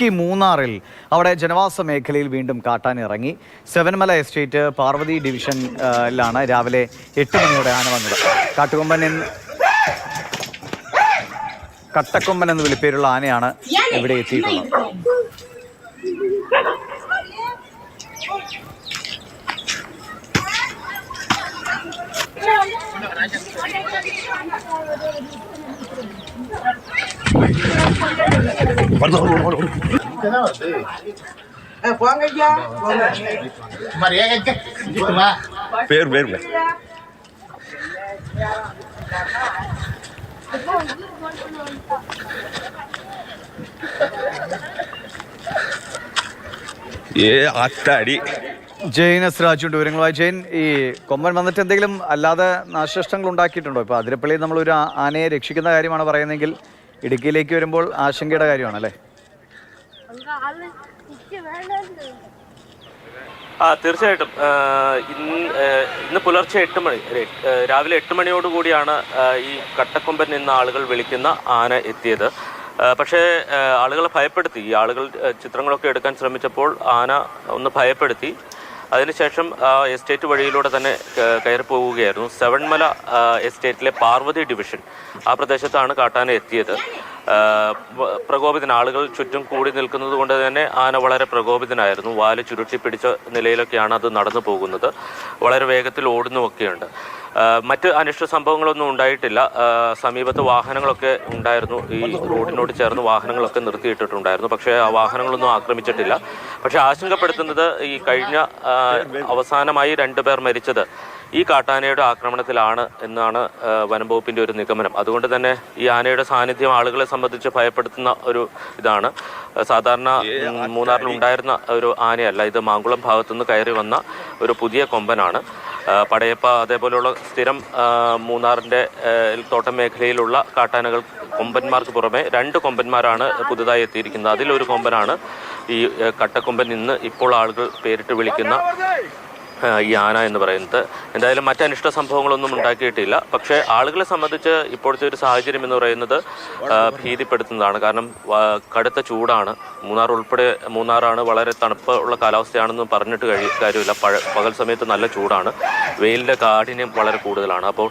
ഇടുക്കി മൂന്നാറിൽ അവിടെ ജനവാസ മേഖലയിൽ വീണ്ടും കാട്ടാനിറങ്ങി. സെവൻമല എസ്റ്റേറ്റ് പാർവതി ഡിവിഷനിലാണ് രാവിലെ എട്ട് മണിയോടെ ആന വന്നത്. കാട്ടുകൊമ്പൻ കട്ടക്കൊമ്പൻ എന്ന് വിളിപ്പേരുള്ള ആനയാണ് ഇവിടെ എത്തിയിട്ടുള്ളത്. Thank you. பேர் பேர் ഏ അത്തടി ജെയിൻ എസ് രാജുണ്ട് വിവരങ്ങളുമായി ജെയിൻ ഈ കൊമ്പൻ വന്നിട്ട് എന്തെങ്കിലും അല്ലാതെ നാശനഷ്ടങ്ങൾ ഉണ്ടാക്കിയിട്ടുണ്ടോ ഇപ്പോൾ അതിരപ്പള്ളിയിൽ നമ്മൾ ഒരു ആ- ആനയെ രക്ഷിക്കുന്ന കാര്യമാണ് പറയുന്നതെങ്കിൽ ഇടുക്കിയിലേക്ക് വരുമ്പോൾ ആശങ്കയുടെ കാര്യമാണല്ലേ? ആ തീർച്ചയായിട്ടും. ഇന്ന് ഇന്ന് പുലർച്ചെ എട്ട് മണി രാവിലെ എട്ട് മണിയോടുകൂടിയാണ് ഈ കട്ടക്കൊമ്പൻ നിന്ന് ആളുകൾ വിളിക്കുന്ന ആന എത്തിയത്. പക്ഷേ ആളുകളെ ഭയപ്പെടുത്തി. ഈ ആളുകൾ ചിത്രങ്ങളൊക്കെ എടുക്കാൻ ശ്രമിച്ചപ്പോൾ ആന ഒന്ന് ഭയപ്പെടുത്തി. അതിനുശേഷം ആ, എസ്റ്റേറ്റ് വഴിയിലൂടെ തന്നെ കയറി പോവുകയായിരുന്നു. സെവൻമല എസ്റ്റേറ്റിലെ പാർവതി ഡിവിഷൻ ആ പ്രദേശത്താണ് കാട്ടാന എത്തിയത്. പ്രകോപിതന പ്രകോപിതൻ ആളുകൾ ചുറ്റും കൂടി നിൽക്കുന്നത് കൊണ്ട് തന്നെ ആന വളരെ പ്രകോപിതനായിരുന്നു. വാൽ ചുരുട്ടി പിടിച്ച നിലയിലൊക്കെയാണ് അത് നടന്നു പോകുന്നത്. വളരെ വേഗത്തിൽ ഓടുന്നുമൊക്കെയുണ്ട്. മറ്റ് അനിഷ്ട സംഭവങ്ങളൊന്നും ഉണ്ടായിട്ടില്ല. സമീപത്ത് വാഹനങ്ങളൊക്കെ ഉണ്ടായിരുന്നു. ഈ റോഡിനോട് ചേർന്ന് വാഹനങ്ങളൊക്കെ നിർത്തിയിട്ടിട്ടുണ്ടായിരുന്നു. പക്ഷേ ആ വാഹനങ്ങളൊന്നും ആക്രമിച്ചിട്ടില്ല. പക്ഷേ ആശങ്കപ്പെടുത്തുന്നത് ഈ കഴിഞ്ഞ അവസാനമായി രണ്ടുപേർ മരിച്ചത് ഈ കാട്ടാനയുടെ ആക്രമണത്തിലാണ് എന്നാണ് വനംവകുപ്പിന്റെ ഒരു നിഗമനം. അതുകൊണ്ട് തന്നെ ഈ ആനയുടെ സാന്നിധ്യം ആളുകളെ സംബന്ധിച്ച് ഭയപ്പെടുത്തുന്ന ഒരു ഇതാണ്. സാധാരണ മൂന്നാറിൽ ഉണ്ടായിരുന്ന ഒരു ആനയല്ല ഇത് മാങ്കുളം ഭാഗത്തുനിന്ന് കയറി വന്ന ഒരു പുതിയ കൊമ്പനാണ്. പടയപ്പ അതേപോലെയുള്ള സ്ഥിരം മൂന്നാറിന്റെ തോട്ടം മേഖലയിലുള്ള കാട്ടാനകൾ കൊമ്പന്മാർക്ക് പുറമെ രണ്ട് കൊമ്പന്മാരാണ് പുതുതായി എത്തിയിരിക്കുന്നത്. അതിലൊരു കൊമ്പനാണ് ഈ കട്ടക്കൊമ്പൻ ഇന്ന് ഇപ്പോൾ ആളുകൾ പേരിട്ട് വിളിക്കുന്ന ഈ ആന എന്ന് പറയുന്നത്. എന്തായാലും മറ്റ് അനിഷ്ട സംഭവങ്ങളൊന്നും ഉണ്ടാക്കിയിട്ടില്ല. പക്ഷേ ആളുകളെ സംബന്ധിച്ച് ഇപ്പോഴത്തെ ഒരു സാഹചര്യം എന്ന് പറയുന്നത് ഭീതിപ്പെടുത്തുന്നതാണ്. കാരണം കടുത്ത ചൂടാണ്. മൂന്നാർ ഉൾപ്പെടെ മൂന്നാറാണ് വളരെ തണുപ്പ് ഉള്ള കാലാവസ്ഥയാണെന്ന് പറഞ്ഞിട്ട് കഴി കാര്യമില്ല. പകൽ സമയത്ത് നല്ല ചൂടാണ്. വെയിലിന്റെ കാഠിന്യം വളരെ കൂടുതലാണ്. അപ്പോൾ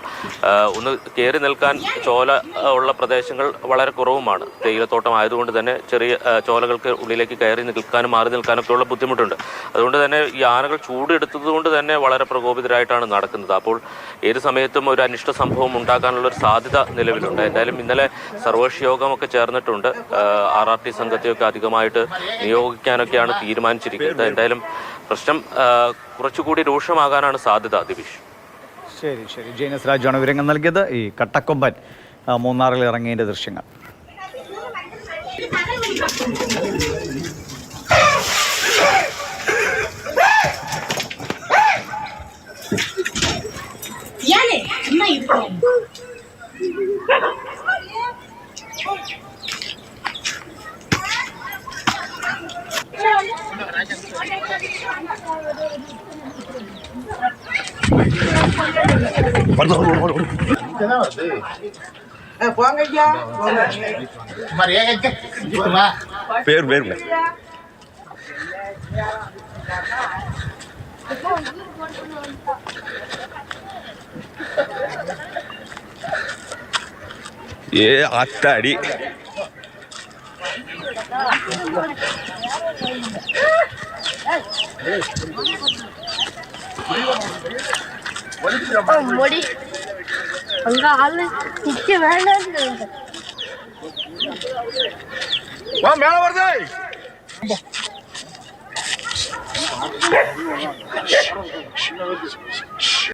ഒന്ന് കയറി നിൽക്കാൻ ചോല ഉള്ള പ്രദേശങ്ങൾ വളരെ കുറവുമാണ്. തേയിലത്തോട്ടം ആയതുകൊണ്ട് തന്നെ ചെറിയ ചോലകൾക്ക് ഉള്ളിലേക്ക് കയറി നിൽക്കാനും മാറി നിൽക്കാനൊക്കെയുള്ള ബുദ്ധിമുട്ടുണ്ട്. അതുകൊണ്ട് തന്നെ ഈ ആനകൾ ചൂടെടുത്തത് കൊണ്ട് തന്നെ വളരെ പ്രകോപിതരായിട്ടാണ് നടക്കുന്നത്. അപ്പോൾ ഏത് സമയത്തും ഒരു അനിഷ്ട സംഭവം ഉണ്ടാക്കാനുള്ള ഒരു സാധ്യത നിലവിലുണ്ട്. എന്തായാലും ഇന്നലെ സർവകക്ഷി യോഗമൊക്കെ ചേർന്നിട്ടുണ്ട് ആർ ആർ ടി സംഘത്തെയൊക്കെ അധികമായിട്ട് നിയോഗിക്കാനൊക്കെയാണ് തീരുമാനിച്ചിരിക്കുന്നത്. എന്തായാലും പ്രശ്നം കുറച്ചുകൂടി രൂക്ഷമാകാനാണ് സാധ്യത ദിവിഷ് ശരി ശരി. ജയനസ് രാജുവാണ് വിവരങ്ങൾ നൽകിയത്. ഈ കട്ടക്കൊമ്പൻ മൂന്നാറിൽ ഇറങ്ങിയതിന്റെ ദൃശ്യങ്ങൾ. இங்கதான் வருது போங்க ஐயா ஏ அத்தடி மொடி. அங்க ஆளு நிக்க வேண்டாம் வா மேல வருது.